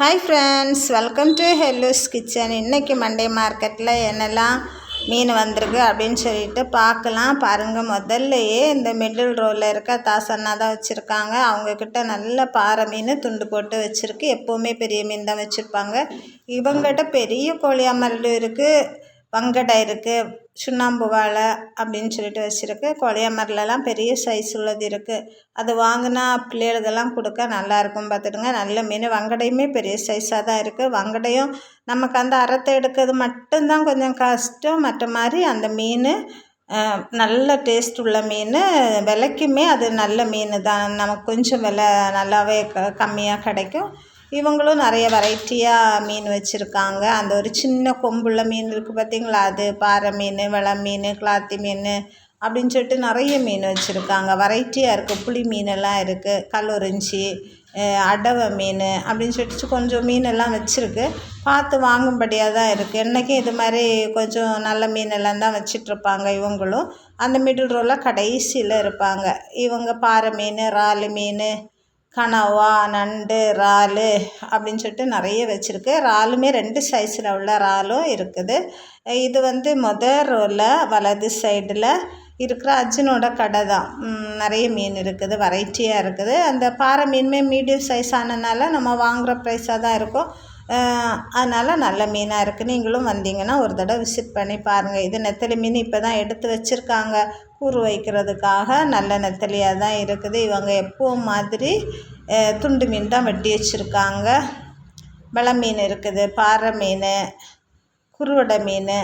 Hi friends welcome to ஹெல்லூஸ் kitchen இன்றைக்கி Monday மார்க்கெட்டில் என்னெல்லாம் மீன் வந்திருக்கு அப்படின்னு சொல்லிட்டு பார்க்கலாம். பாருங்கள் முதல்லையே இந்த மிடில் ரோவில் இருக்க தாசண்ணா தான் வச்சுருக்காங்க. அவங்கக்கிட்ட நல்ல பாறை மீன் துண்டு போட்டு வச்சுருக்கு. எப்போவுமே பெரிய மீன் தான் வச்சுருப்பாங்க. இவங்ககிட்ட பெரிய கோழியாமரல் இருக்குது வங்கடை இருக்குது சுண்ணாம்பு வாழை அப்படின்னு சொல்லிட்டு வச்சுருக்கு. கொலையமரலலாம் பெரிய சைஸ் உள்ளது இருக்குது அது வாங்கினா பிள்ளைகளுக்கெல்லாம் கொடுக்க நல்லாயிருக்கும் பார்த்துடுங்க நல்ல மீன். வங்கடையுமே பெரிய சைஸாக தான் இருக்குது வங்கடையும் நமக்கு அந்த அறத்தை எடுக்கிறது மட்டும்தான் கொஞ்சம் கஷ்டம். மற்ற மாதிரி அந்த மீன் நல்ல டேஸ்ட் உள்ள மீன் விலைக்குமே அது நல்ல மீன் தான். நமக்கு கொஞ்சம் விலை நல்லாவே க கம்மியாக கிடைக்கும். இவங்களும் நிறைய வெரைட்டியாக மீன் வச்சுருக்காங்க. அந்த ஒரு சின்ன கொம்புள்ள மீன் இருக்குது பார்த்தீங்களா அது பாறை மீன் வெள மீன் கிளாத்தி மீன் அப்படின்னு சொல்லிட்டு நிறைய மீன் வச்சுருக்காங்க. வெரைட்டியாக இருக்குது புளி மீனெல்லாம் இருக்குது கல்லுறிஞ்சி அடவை மீன் அப்படின்னு சொல்லிட்டு கொஞ்சம் மீனெல்லாம் வச்சுருக்கு. பார்த்து வாங்கும்படியாக தான் இருக்குது என்றைக்கும் இது மாதிரி கொஞ்சம் நல்ல மீனெல்லாம் தான் வச்சிட்ருப்பாங்க இவங்களும். அந்த மிடில் ரோவில் கடைசியில் இருப்பாங்க. இவங்க பாறை மீன் இறால் மீன் கனவா நண்டு இறாலு அப்படின்னு சொல்லிட்டு நிறைய வச்சுருக்கு. இறாலுமே ரெண்டு சைஸில் உள்ள இறாலும் இருக்குது. இது வந்து மொத ரோவில் வலது சைடில் இருக்கிற அர்ஜுனோட கடை தான். நிறைய மீன் இருக்குது வெரைட்டியாக இருக்குது. அந்த பாறை மீனுமே மீடியம் சைஸ் ஆனதுனால நம்ம வாங்குகிற ப்ரைஸாக தான் இருக்கும். அதனால் நல்ல மீனாக இருக்குது நீங்களும் வந்தீங்கன்னா ஒரு தடவை விசிட் பண்ணி பாருங்கள் இது நெத்தலி மீன் இப்போ தான் எடுத்து வச்சுருக்காங்க. கூறு வைக்கிறதுக்காக நல்ல நெத்தலியாக தான் இருக்குது. இவங்க எப்பவும் மாதிரி துண்டு மீன் தான் வெட்டி வச்சுருக்காங்க. வெள மீன் இருக்குது பாறை மீன் குருவடை மீன்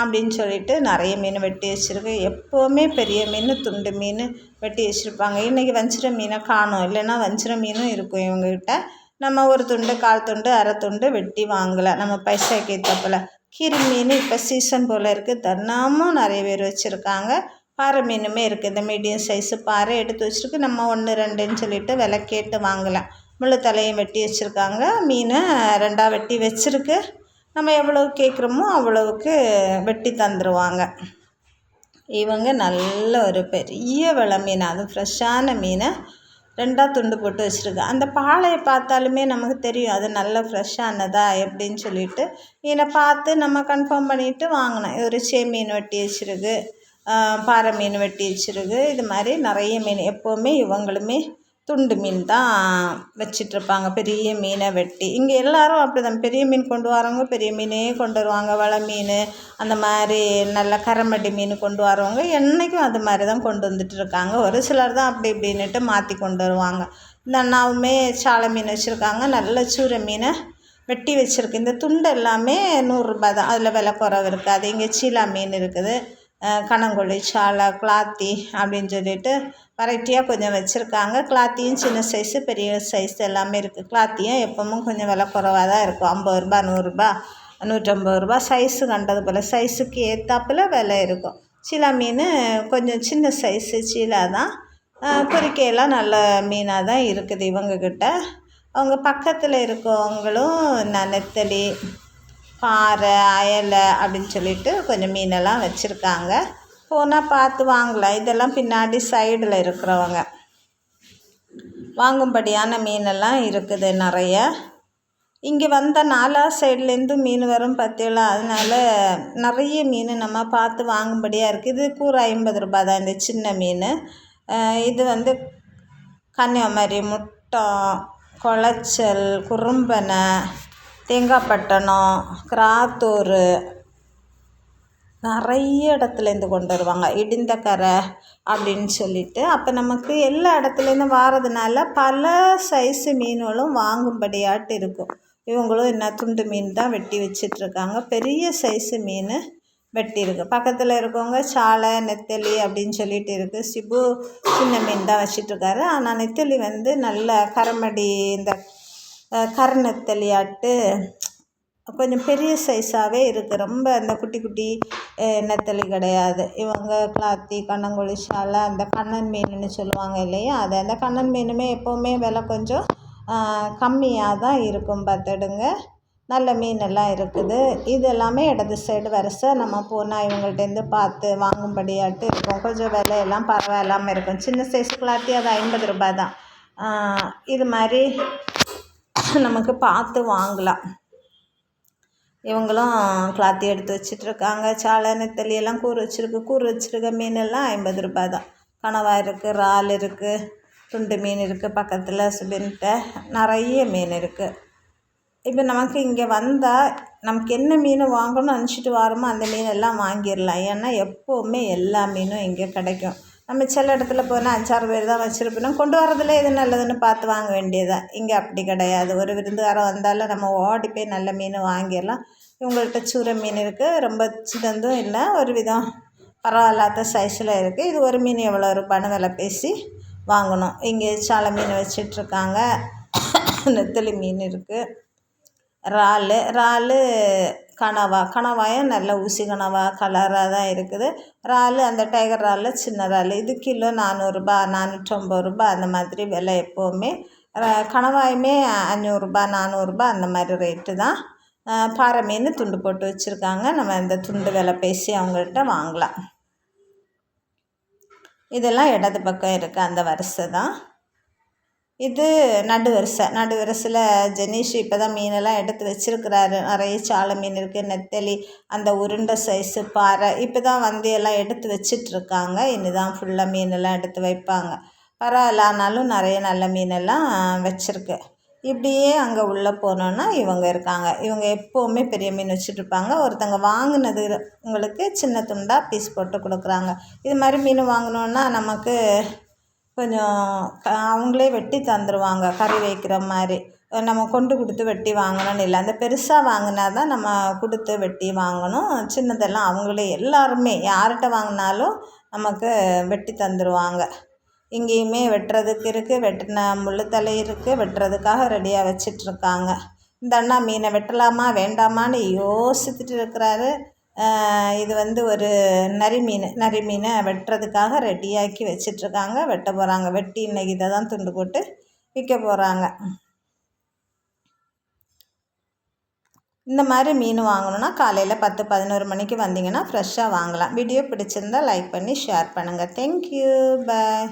அப்படின்னு சொல்லிட்டு நிறைய மீன் வெட்டி வச்சுருக்கு. எப்போவுமே பெரிய மீன் துண்டு மீன் வெட்டி வச்சுருப்பாங்க. இன்றைக்கி வஞ்சிர மீனை காணும். இல்லைன்னா வஞ்சிர மீனும் இருக்கும் இவங்கக்கிட்ட நம்ம ஒரு துண்டு கால் துண்டு அரை துண்டு வெட்டி வாங்கலாம் நம்ம பைசாக்கு ஏற்றப்பில் கீரி மீன் இப்போ சீசன் போல் இருக்குது தன்னாமும் நிறைய பேர் வச்சுருக்காங்க. பாறை மீனுமே இருக்குது இந்த மீடியம் சைஸு பாறை எடுத்து வச்சுருக்கு. நம்ம ஒன்று ரெண்டுன்னு சொல்லிட்டு விலை கேட்டு வாங்கலாம் முழு தலையும் வெட்டி வச்சுருக்காங்க. மீனை ரெண்டாக வெட்டி வச்சுருக்கு. நம்ம எவ்வளோ கேட்குறோமோ அவ்வளவுக்கு வெட்டி தந்துடுவாங்க இவங்க நல்ல ஒரு பெரிய விலை மீன். அதுவும் ஃப்ரெஷ்ஷான மீனை. ரெண்டாக துண்டு போட்டு வச்சுருக்கேன் அந்த பாலையை பார்த்தாலுமே நமக்கு தெரியும் அது நல்ல ஃப்ரெஷ்ஷானதா எப்படின்னு சொல்லிட்டு. இதை பார்த்து நம்ம கன்ஃபார்ம் பண்ணிவிட்டு வாங்கினேன் ஒரு சே மீன் வெட்டி வச்சுருக்கு பாறை மீன் வெட்டி வச்சுருக்கு. இது மாதிரி நிறைய மீன் எப்போவுமே இவங்களுமே துண்டு மீன் தான் வச்சிட்ருப்பாங்க. பெரிய மீனை வெட்டி. இங்கே எல்லோரும் அப்படி தான் பெரிய மீன் கொண்டு வரவங்க பெரிய மீனே கொண்டு வருவாங்க. வலை மீன் அந்த மாதிரி நல்ல கரமட்டி மீன் கொண்டு வரவங்க என்றைக்கும் அது மாதிரி தான் கொண்டு வந்துட்டு இருக்காங்க ஒரு சிலர் தான் அப்படி இப்படின்னுட்டு மாற்றி கொண்டு வருவாங்க. இந்த அண்ணாவுமே சாலை மீன் வச்சுருக்காங்க. நல்ல சூரை மீனை வெட்டி வச்சுருக்கு. இந்த துண்டு எல்லாமே நூறுரூபா தான். அதில் விலை குறவு இருக்காது. இங்கே சீலா மீன் இருக்குது. கனங்கொழி சாலை கிளாத்தி அப்படின்னு சொல்லிட்டு வெரைட்டியாக கொஞ்சம் வச்சுருக்காங்க. கிளாத்தியும் சின்ன சைஸு பெரிய சைஸ் எல்லாமே இருக்குது கிளாத்தியும் எப்பவும் கொஞ்சம் விலை குறவாக தான் இருக்கும். ஐம்பது ரூபா நூறுரூபா நூற்றம்பது ரூபா சைஸு கண்டது போல். சைஸுக்கு ஏற்றாப்புல விலை இருக்கும். சீலா மீன் கொஞ்சம் சின்ன சைஸு சீலா தான். பொறிக்கையெல்லாம் நல்ல மீனாக தான் இருக்குது இவங்கக்கிட்ட அவங்க பக்கத்தில் இருக்கவங்களும் நெத்தலி பாறை அயலை அப்படின்னு சொல்லிட்டு கொஞ்சம் மீனெல்லாம் வச்சுருக்காங்க. போனால் பார்த்து வாங்கலாம். இதெல்லாம் பின்னாடி சைடில் இருக்கிறவங்க. வாங்கும்படியான மீனெல்லாம் இருக்குது நிறைய. இங்கே வந்த நாலா சைட்லேருந்து மீன் வரும் பார்த்தீங்களா? அதனால் நிறைய மீன் நம்ம பார்த்து வாங்கும்படியாக இருக்குது இது கூறு ஐம்பது ரூபா தான். இந்த சின்ன மீன். இது வந்து கன்னியாகுமரி முட்டம் குளச்சல் குறும்பனை தேங்காய்பட்டணம் கிராத்தூர் நிறைய இடத்துலேருந்து கொண்டு வருவாங்க. இடிந்தக்கரை அப்படின்னு சொல்லிட்டு. அப்போ நமக்கு எல்லா இடத்துலேருந்து வாரதுனால பல சைஸு மீன்களும் வாங்கும்படியாட்டு இருக்கும். இவங்களும் என்ன துண்டு மீன் தான் வெட்டி வச்சிட்ருக்காங்க. பெரிய சைஸு மீன் வெட்டியிருக்கு பக்கத்தில் இருக்கவங்க சாலை நெத்தலி அப்படின்னு சொல்லிட்டு இருக்குது சிபு சின்ன மீன் தான் வச்சிட்ருக்காரு. ஆனால் நெத்தலி வந்து நல்ல கரமடி இந்த கருநெத்தலியாட்டு கொஞ்சம் பெரிய சைஸாகவே இருக்குது ரொம்ப அந்த குட்டி குட்டி நெத்தலி கிடையாது. இவங்க கிளாத்தி கண்ணங்கொழி சாலை அந்த கண்ணன் மீனுன்னு சொல்லுவாங்க இல்லையா? அது அந்த கண்ணன் மீனுமே எப்போவுமே விலை கொஞ்சம் கம்மியாக தான் இருக்கும். பார்த்துடுங்க. நல்ல மீனெல்லாம் இருக்குது. இது எல்லாமே இடது சைடு வரிசை. நம்ம போனால் இவங்கள்ட்டேருந்து பார்த்து வாங்கும்படியாட்டு இருக்கும். கொஞ்சம் விலையெல்லாம் பரவாயில்லாமல் இருக்கும். சின்ன சைஸ் கிளாத்தி அது ஐம்பது ரூபாய் தான் இது மாதிரி நமக்கு பார்த்து வாங்கலாம். இவங்களும் கிளாத்தி எடுத்து வச்சிட்ருக்காங்க. சாலை நெத்தலியெல்லாம் கூறு வச்சுருக்கு. கூறு வச்சுருக்க மீனெல்லாம் ஐம்பது ரூபாய் தான். கனவா இருக்குது இறால் இருக்குது துண்டு மீன் இருக்குது பக்கத்தில் சுபின்ட்ட நிறைய மீன் இருக்குது இப்போ நமக்கு இங்கே வந்தால் நமக்கு என்ன மீன் வாங்கணும்னு நினச்சிட்டு வரமோ அந்த மீன் எல்லாம் வாங்கிடலாம். ஏன்னா எப்போவுமே எல்லா மீனும் இங்கே கிடைக்கும். நம்ம சில இடத்துல போனால் அஞ்சாறு பேர் தான் வச்சுருப்போம். கொண்டு வரதில் எது நல்லதுன்னு பார்த்து வாங்க வேண்டியதான் இங்கே அப்படி கிடையாது. ஒரு விருந்துகாரம் வந்தாலும் நம்ம ஓடி போய் நல்ல மீன் வாங்கிடலாம். இவங்கள்ட்ட சூரை மீன் இருக்குது ரொம்ப சின்னதும் இல்லை. ஒரு விதம் பரவாயில்லாத சைஸில் இருக்குது இது ஒரு மீன் எவ்வளோ ரூபான்னு விலை பேசி வாங்கணும். இங்கே சாலை மீன் வச்சிட்ருக்காங்க. நெத்தலி மீன் இருக்குது இறால். இறால் கனவா. கனவாயும் நல்ல ஊசி கனவா. கலராக தான் இருக்குது. இறால் அந்த டைகர் இறால் சின்ன இறால். இது கிலோ நானூறுரூபா நானூற்றம்பது ரூபா அந்த மாதிரி விலை எப்போவுமே. கணவாயுமே அஞ்சூறுரூபா நானூறுரூபா அந்த மாதிரி ரேட்டு தான். பாறை மீன் துண்டு போட்டு வச்சுருக்காங்க. நம்ம இந்த துண்டு விலை பேசி அவங்கள்ட்ட வாங்கலாம். இதெல்லாம் இடது பக்கம் இருக்குது அந்த வரிசை தான். இது நடு வரிசை நடு வரிசையில் ஜெனீஷ் இப்போ தான் மீனெல்லாம் எடுத்து வச்சுருக்கிறாரு. நிறைய சாலை மீன் இருக்குது நெத்தலி அந்த உருண்டை சைஸு பாறை இப்போ தான் வந்து எல்லாம் எடுத்து வச்சிட்ருக்காங்க இனி தான் ஃபுல்லாக மீனெல்லாம் எடுத்து வைப்பாங்க. பரவாயில்ல ஆனாலும் நிறைய நல்ல மீனெல்லாம் வச்சுருக்கு. இப்படியே அங்கே உள்ளே போனோன்னா இவங்க இருக்காங்க. இவங்க எப்போவுமே பெரிய மீன் வச்சுட்ருப்பாங்க ஒருத்தங்க வாங்கினது உங்களுக்கு சின்ன துண்டாக பீஸ் போட்டு கொடுக்குறாங்க. இது மாதிரி மீன் வாங்கினோன்னா நமக்கு கொஞ்சம் அவங்களே வெட்டி தந்துடுவாங்க கறி வைக்கிற மாதிரி. நம்ம கொண்டு கொடுத்து வெட்டி வாங்கணும்னு இல்லை. அந்த பெருசாக வாங்கினா தான் நம்ம கொடுத்து வெட்டி வாங்கணும். சின்னதெல்லாம் அவங்களே எல்லாருமே யார்கிட்ட வாங்கினாலும் நமக்கு வெட்டி தந்துடுவாங்க இங்கேயுமே வெட்டுறதுக்கு இருக்குது வெட்டின முள்ளுத்தலை இருக்குது வெட்டுறதுக்காக ரெடியாக வச்சிட்ருக்காங்க இந்த அண்ணா மீனை வெட்டலாமா வேண்டாமான்னு யோசித்துட்டு இருக்கிறாரு. இது வந்து ஒரு நரி மீன் நரி மீனை வெட்டுறதுக்காக ரெடியாக்கி வச்சிட்ருக்காங்க. வெட்ட போகிறாங்க வெட்டி இன்றைக்கி இதை தான் துண்டு போட்டு விற்க போகிறாங்க இந்த மாதிரி மீன் வாங்கணுன்னா காலையில் பத்து பதினோரு மணிக்கு வந்தீங்கன்னா ஃப்ரெஷ்ஷாக வாங்கலாம். வீடியோ பிடிச்சிருந்தால் லைக் பண்ணி ஷேர் பண்ணுங்கள் தேங்க்யூ பாய்